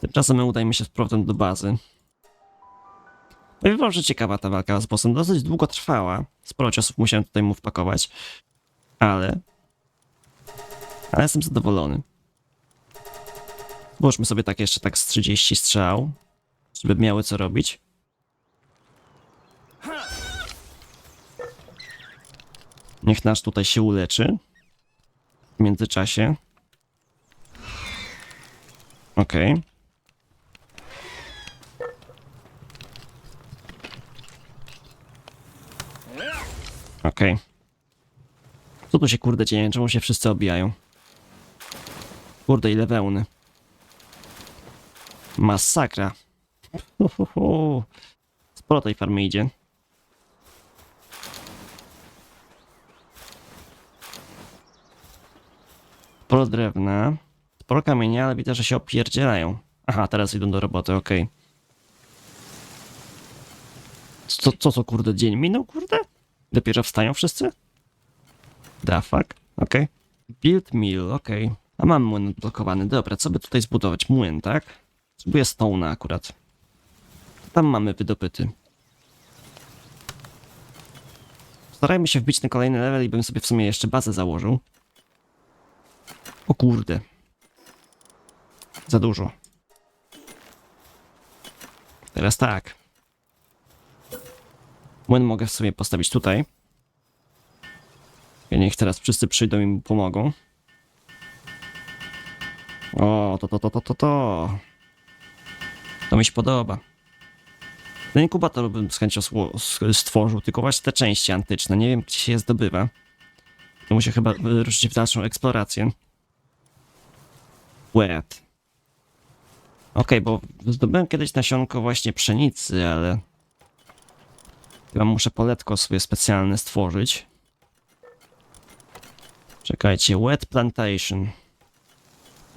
Tymczasem my udajemy się z powrotem do bazy. Powiem wam, że ciekawa ta walka z bossem. Dosyć długo trwała. Sporo ciosów musiałem tutaj mu wpakować. Ale... Ale jestem zadowolony. Włóżmy sobie tak jeszcze tak z 30 strzał, żeby miały co robić. Niech nasz tutaj się uleczy. W międzyczasie. Okej. Okej. Co tu się kurde dzieje? Czemu się wszyscy obijają? Kurde, ile wełny. Masakra. Sporo tej farmy idzie. Sporo drewna. Sporo kamienia, ale widzę, że się opierdzielają. Aha, teraz idą do roboty, okej. Co, co to kurde dzień minął, kurde? Dopiero wstają wszyscy? Da fuck, okej. Build mill, okej. A mam młyn odblokowany, dobra, co by tutaj zbudować? Młyn, tak? Spróbuję Stone'a akurat. Tam mamy wydobyty. Starajmy się wbić na kolejny level i bym sobie w sumie jeszcze bazę założył. O kurde. Za dużo. Teraz tak. Młyn mogę sobie postawić tutaj. Ja niech teraz wszyscy przyjdą i mu pomogą. O, to, to, to, to, to, to. To mi się podoba. Ten inkubator bym z chęcią stworzył, tylko właśnie te części antyczne. Nie wiem, gdzie się je zdobywa. To muszę chyba ruszyć w dalszą eksplorację. Wet. Okej, bo zdobyłem kiedyś nasionko właśnie pszenicy, ale... Chyba muszę poletko sobie specjalne stworzyć. Czekajcie, wet plantation.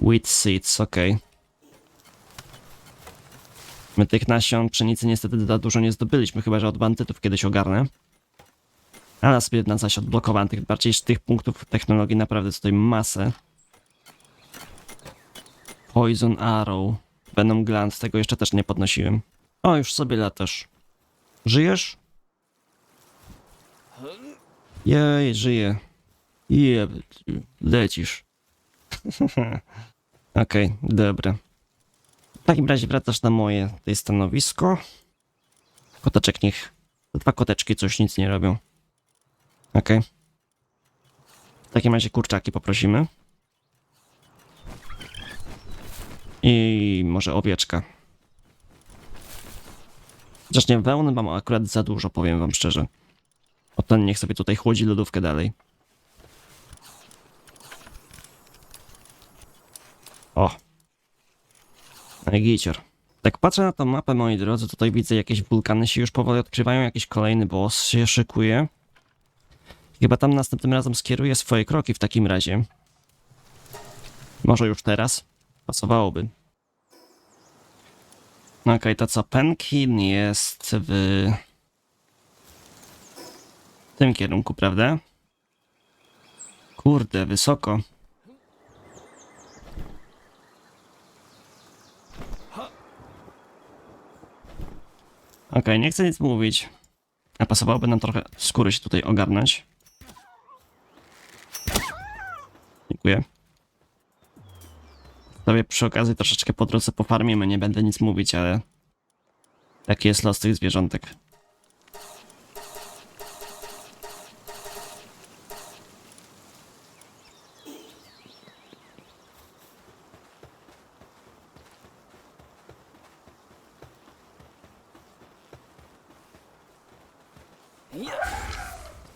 Wheat seeds, okej. My tych nasion pszenicy niestety za dużo nie zdobyliśmy, chyba że od bandytów kiedyś ogarnę. Ale sobie na zaś odblokowałem tych bardziej tych punktów technologii naprawdę tutaj masę. Poison Arrow. Venom Gland, tego jeszcze też nie podnosiłem. O, już sobie latasz. Żyjesz? Jej, żyję. Je, lecisz. Okej, dobra. W takim razie wracasz na moje stanowisko. Koteczek niech. Dwa koteczki coś nic nie robią. Okej. W takim razie kurczaki poprosimy. I może owieczka. Chociaż nie, wełny mam akurat za dużo, powiem wam szczerze. O ten niech sobie tutaj chłodzi lodówkę dalej. O. Gicior. Tak patrzę na tą mapę, moi drodzy, tutaj widzę jakieś wulkany się już powoli odkrywają, jakiś kolejny boss się szykuje. Chyba tam następnym razem skieruję swoje kroki w takim razie. Może już teraz? Pasowałoby. No Okej, to co? Penkin jest w tym kierunku, prawda? Kurde, wysoko. Okej, nie chcę nic mówić. A pasowałoby nam trochę skóry się tutaj ogarnąć. Dziękuję. Sobie przy okazji troszeczkę po drodze pofarmimy, nie będę nic mówić, ale... Taki jest los tych zwierzątek.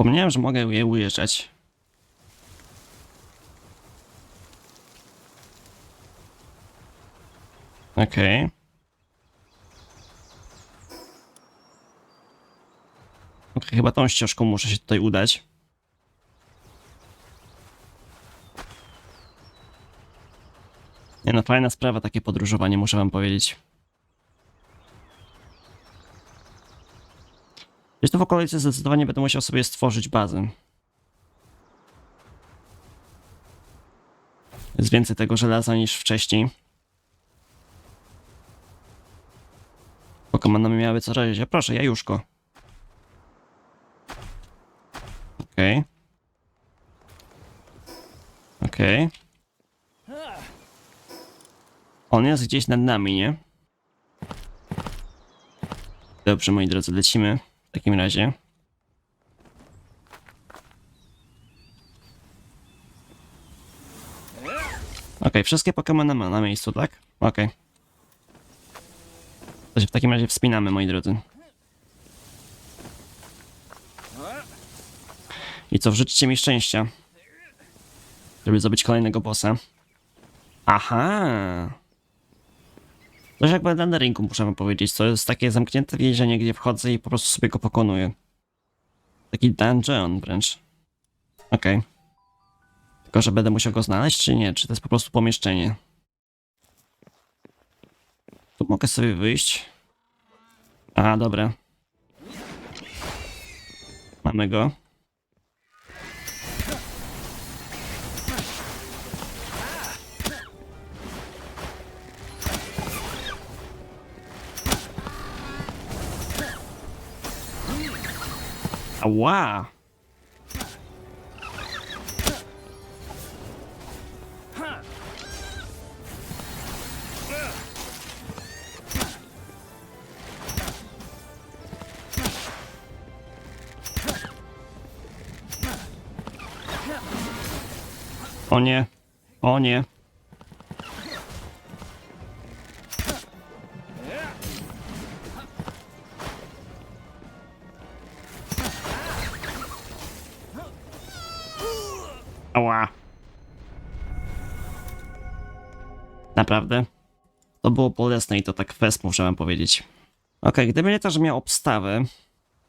Wspomniałem, że mogę je ujeżdżać. Okej. Okej, chyba tą ścieżką muszę się tutaj udać. Nie no, fajna sprawa takie podróżowanie, muszę wam powiedzieć. Tu w okolicy zdecydowanie będę musiał sobie stworzyć bazę. Jest więcej tego żelaza niż wcześniej. Pokemony miały co razie. Proszę, jajuszko. Okej. Okej. On jest gdzieś nad nami, nie? Dobrze, moi drodzy, lecimy takim razie. Okej, wszystkie Pokemony ma na miejscu, tak? Okej. To się w takim razie wspinamy, moi drodzy. I co, wrzućcie mi szczęścia. Żeby zdobyć kolejnego bossa. Aha! Coś jak w Elden Ringu, muszę wam powiedzieć. To jest takie zamknięte więzienie, gdzie wchodzę i po prostu sobie go pokonuję. Taki dungeon wręcz. Okej. Tylko, że będę musiał go znaleźć, czy nie? Czy to jest po prostu pomieszczenie? Tu mogę sobie wyjść. Aha, dobra. Mamy go. Ała! O nie. O nie. Ała. Naprawdę? To było bolesne i to tak fest, muszę wam powiedzieć. Okej, gdyby nie to, że miał obstawę,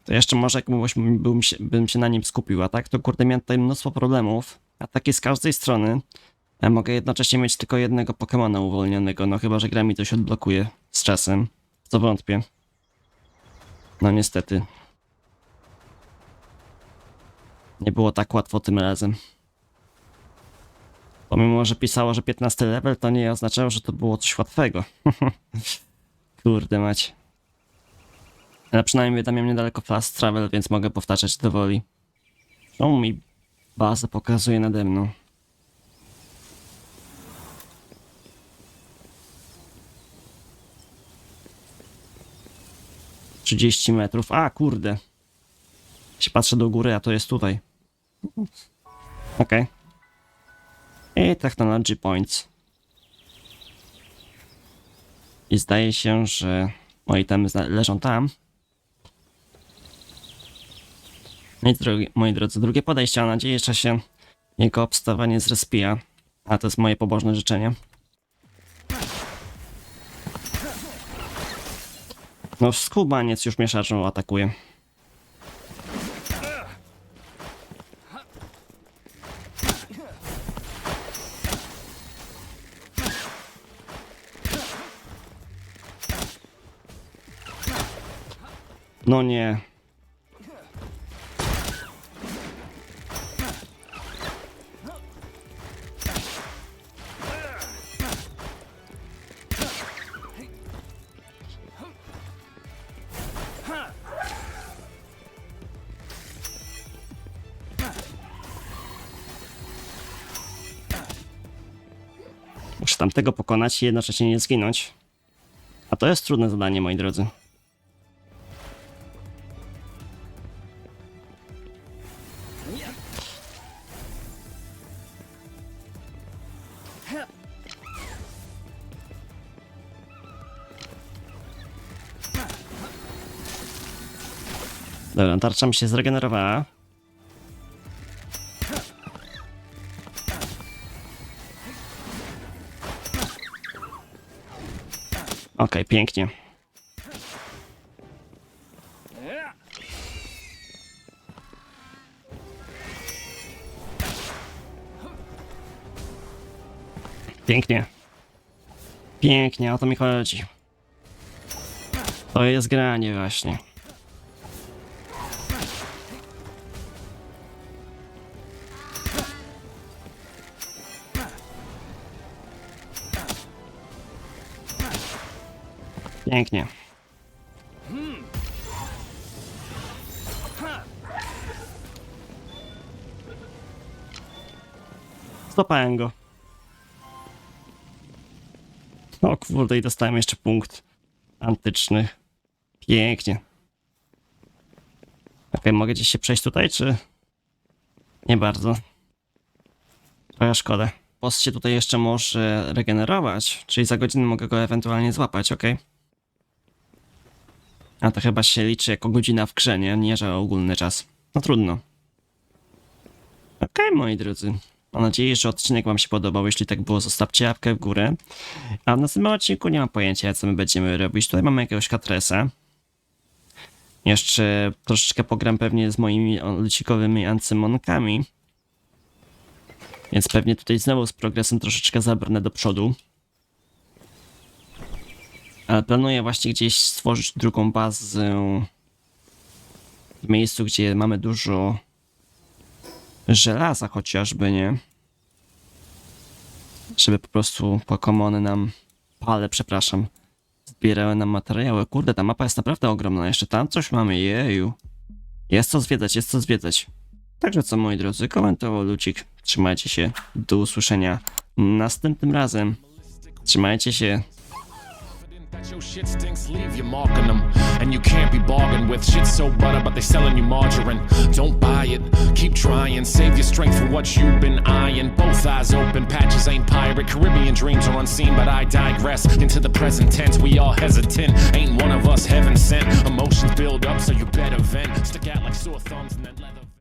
to jeszcze może jakbyś bym się, bym się na nim skupił, a tak to kurde miałem tutaj mnóstwo problemów, ataki z każdej strony. Ja mogę jednocześnie mieć tylko jednego Pokemona uwolnionego, no chyba, że gra mi to się odblokuje z czasem, w co wątpię. No niestety. Nie było tak łatwo tym razem. Pomimo, że pisało, że 15 level, to nie oznaczało, że to było coś łatwego. Kurde mać. Ale przynajmniej tam miałem niedaleko fast travel, więc mogę powtarzać do woli. Mi bazę pokazuje nade mną? Trzydzieści metrów. A, kurde. Się patrzę do góry, a to jest tutaj. Okej. I Technology Points. I zdaje się, że moje itemy leżą tam. No i drogi, moi drodzy, drugie podejście. Mam nadzieję, że się jego obstawanie zrespija. A to jest moje pobożne życzenie. No, skubaniec już mnie szarżą atakuje. No nie. Muszę tamtego pokonać i jednocześnie nie zginąć. A to jest trudne zadanie, moi drodzy. Dobra, tarcza mi się zregenerowała. Okej, pięknie. Pięknie. Pięknie, o to mi chodzi. To jest granie właśnie. Pięknie. Stopałem go. O kurde, i dostałem jeszcze punkt antyczny. Pięknie. Ok, mogę gdzieś się przejść tutaj, czy... Nie bardzo. Trochę szkoda. Post się tutaj jeszcze może regenerować, czyli za godzinę mogę go ewentualnie złapać, ok? A to chyba się liczy jako godzina w grze, nie? Nie, że ogólny czas. No trudno. Okej, moi drodzy. Mam nadzieję, że odcinek Wam się podobał. Jeśli tak było, zostawcie łapkę w górę. A w następnym odcinku nie mam pojęcia, co my będziemy robić. Tutaj mamy jakiegoś katresa. Jeszcze troszeczkę pogram pewnie z moimi lecikowymi ancymonkami. Więc pewnie tutaj znowu z progresem troszeczkę zabrnę do przodu. Ale planuję właśnie gdzieś stworzyć drugą bazę w miejscu, gdzie mamy dużo żelaza chociażby, nie? Żeby po prostu Pokemony nam, pale, przepraszam, zbierały nam materiały. Kurde, ta mapa jest naprawdę ogromna. Jeszcze tam coś mamy, jeju. Jest co zwiedzać, jest co zwiedzać. Także co, moi drodzy, komentował Lucik. Trzymajcie się. Do usłyszenia następnym razem. Trzymajcie się. That shit stinks, leave you marking them. And you can't be bargained with. Shit's so butter, but they selling you margarine. Don't buy it, keep trying. Save your strength for what you've been eyeing. Both eyes open, patches ain't pirate. Caribbean dreams are unseen, but I digress. Into the present tense, we all hesitant. Ain't one of us heaven sent. Emotions build up, so you better vent. Stick out like sore thumbs and then let